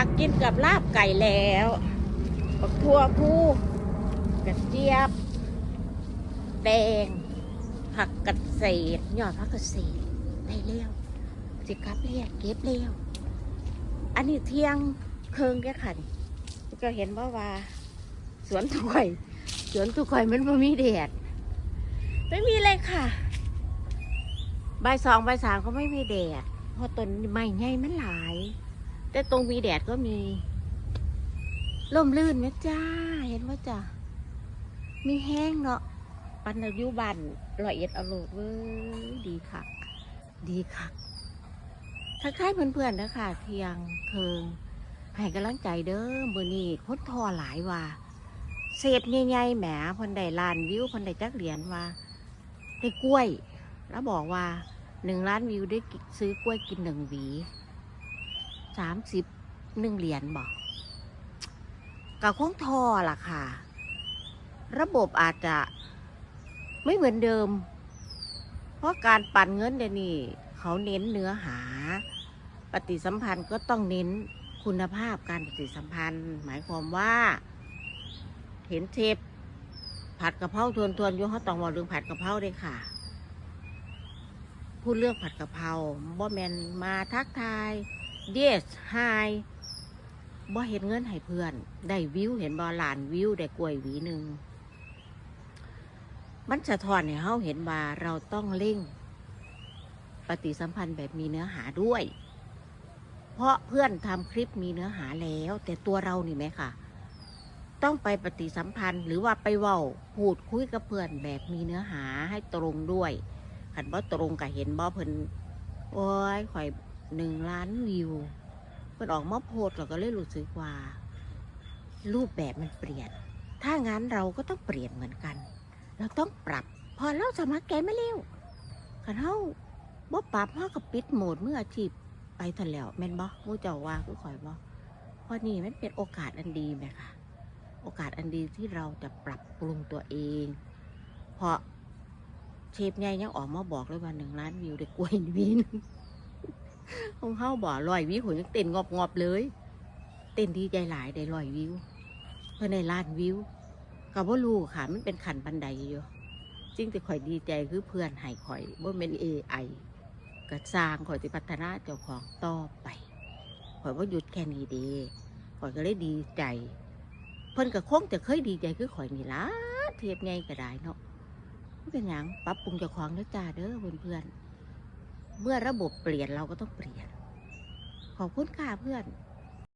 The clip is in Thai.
ผักกินกับลาบไก่แล้วบักทั่วผู้กระเจี๊ยบ แดง ผักกระเศษยอดผักกระเศษได้เลี้ยวสิกับเรียกเก็บเลี้ยวอันนี้เที่ยงเคิงแกขันก็เห็นว่าว่า สวนทุกอยสวนทุกอยมันไม่มีแดดไม่มีเลยค่ะใบสองใบสามก็ไม่มีแดดเพราะต้นไม้ใหญ่มันหลาย แต่ตรงมีแดดก็มีร่มรื่นไหมจ้า เห็นว่าจ้ามีแห้งเนาะปันอายุบันรอยเอ็ดเอาโลดเว้ยดีคักดีคักทักทายเพื่อนๆนะคะเทียงเคิงให้กำลังใจเด้อมือนี้คนทอหลายว่าเศษใหญ่ๆแหมพันได้ล้านวิวพันได้จักเหรียญว่าได้กล้วย แล้วบอกว่าหนึ่งล้านวิวได้ซื้อกล้วยกินหนึ่งหวี สามสิบหนึ่งเหรียญบอกกับคงทอล่ะค่ะ ระบบอาจจะไม่เหมือนเดิม เพราะการปั่นเงินเดี๋ยวนี้เขาเน้นเนื้อหา ปฏิสัมพันธ์ก็ต้องเน้นคุณภาพการปฏิสัมพันธ์ หมายความว่า เห็นเทปผัดกะเพราทวนทวนยุ่เขาต้องบอกเรื่องผัดกะเพราเลยค่ะ พูดเรื่องผัดกะเพราบ่แมนมาทักทาย เดสไฮบ่เห็นเงินให้เพื่อน ได้วิวเห็นบอลานวิวได้กล้วยหวีหนึ่งมันสะท้อนให้เขาเห็นว่าเราต้องเร่ง ปฏิสัมพันธ์แบบมีเนื้อหาด้วย เพราะเพื่อนทำคลิปมีเนื้อหาแล้ว แต่ตัวเรานี่ไหมค่ะ ต้องไปปฏิสัมพันธ์หรือว่าไปเว้าพูดคุยกับเพื่อนแบบมีเนื้อหาให้ตรงด้วยขันบ่ตรงกับเห็นบ่เพิ่นโอ้ยข่อย หนึ่งล้านวิวเพิ่นออกมาโพสเราก็เลยรู้สึกว่า รูปแบบมันเปลี่ยน ถ้างั้นเราก็ต้องเปลี่ยนเหมือนกัน เราต้องปรับ พอเราสมัครแกไม่เร็วขันเฮาบ่ปรับเฮาก็ปิดโหมดเมื่ออาชีพไปทันแล้วแม่นบ่มู้เจ้าว่าคือข่อยบ่เพราะนี่มันเป็นโอกาสอันดีไหมคะโอกาสอันดีที่เราจะปรับปรุงตัวเอง เพราะเชฟใหญ่ยังออกมาบอกเลยว่าหนึ่งล้านวิวได้กล้วยวีน ของเขาบอกลอยวิวยังเต้นงอบงอบเลย เต้นดีใจหลายได้ลอยวิว เพื่อในล้านวิวกับว่ารู้ค่ะมันเป็นขันบันไดอยู่จริงแต่ข่อยดีใจคือเพื่อนให้ข่อยว่าเป็นเอไอก็สร้างข่อยจะพัฒนาเจ้าของต่อไปข่อยว่าหยุดแค่นี้เดีข่อยก็เลยดีใจ เพิ่นก็คงจะเคยดีใจคือข่อยนี่ละเทียบไงก็ได้เนาะเป็นหยังปรับปรุงเจ้าของเด้อจ้าเด้อเพื่อนๆ เมื่อระบบเปลี่ยนเราก็ต้องเปลี่ยน ขอบคุณค่ะเพื่อน